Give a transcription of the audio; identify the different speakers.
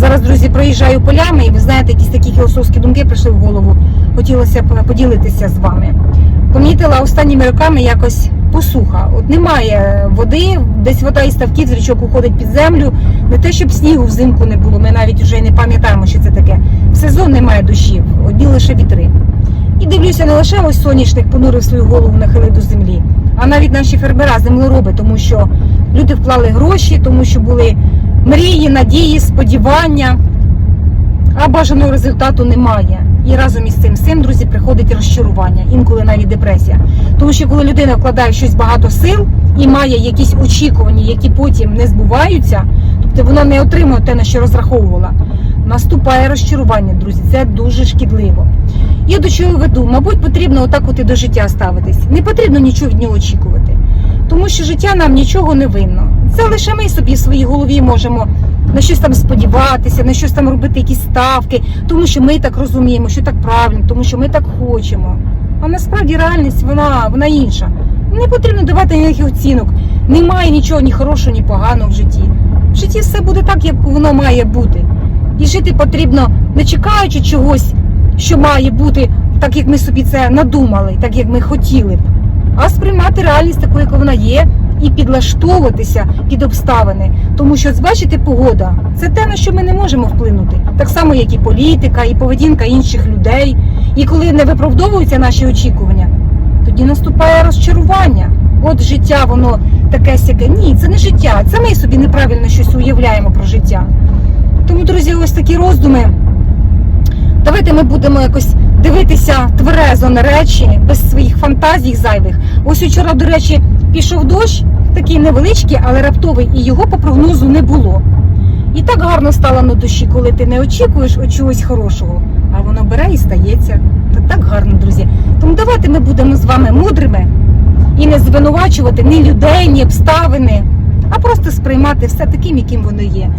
Speaker 1: Зараз, друзі, проїжджаю полями, і ви знаєте, якісь такі філософські думки прийшли в голову. Хотілося б поділитися з вами. Помітила останніми роками якось посуха. От немає води, десь вода із ставків з річок уходить під землю. Не те, щоб снігу взимку не було. Ми навіть вже не пам'ятаємо, що це таке. В сезон немає дощів, одні лише вітри. І дивлюся, не лише ось соняшник понурив свою голову нахилив до землі, а навіть наші фермера, землероби, тому що люди вклали гроші, тому що були мрії, надії, сподівання, а бажаного результату немає. І разом із цим всім, друзі, приходить розчарування, інколи навіть депресія. Тому що коли людина вкладає щось багато сил і має якісь очікування, які потім не збуваються, тобто вона не отримує те, на що розраховувала, наступає розчарування, друзі. Це дуже шкідливо. Я до чого веду? Мабуть, потрібно отак от і до життя ставитись. Не потрібно нічого від нього очікувати. Тому що життя нам нічого не винно. Це лише ми собі в своїй голові можемо на щось там сподіватися, на щось там робити якісь ставки, тому що ми так розуміємо, що так правильно, тому що ми так хочемо. А насправді реальність вона, вона інша. Не потрібно давати ніяких оцінок. Немає нічого ні хорошого, ні поганого в житті. В житті все буде так, як воно має бути. І жити потрібно не чекаючи чогось, що має бути так, як ми собі це надумали, так як ми хотіли б, а сприймати реальність такою, як вона є, і підлаштовуватися під обставини. Тому що, бачите, погода це те, на що ми не можемо вплинути. Так само, як і політика, і поведінка інших людей. І коли не виправдовуються наші очікування, тоді наступає розчарування. От життя, воно таке сяке. Ні, це не життя. Це ми собі неправильно щось уявляємо про життя. Тому, друзі, ось такі роздуми. Давайте ми будемо якось дивитися тверезо на речі, без своїх фантазій зайвих. Ось вчора, до речі, пішов дощ, такий невеличкий, але раптовий, і його по прогнозу не було. І так гарно стало на душі, коли ти не очікуєш от чогось хорошого, а воно бере і стається. Та так гарно, друзі. Тому давайте ми будемо з вами мудрими і не звинувачувати ні людей, ні обставини, а просто сприймати все таким, яким воно є.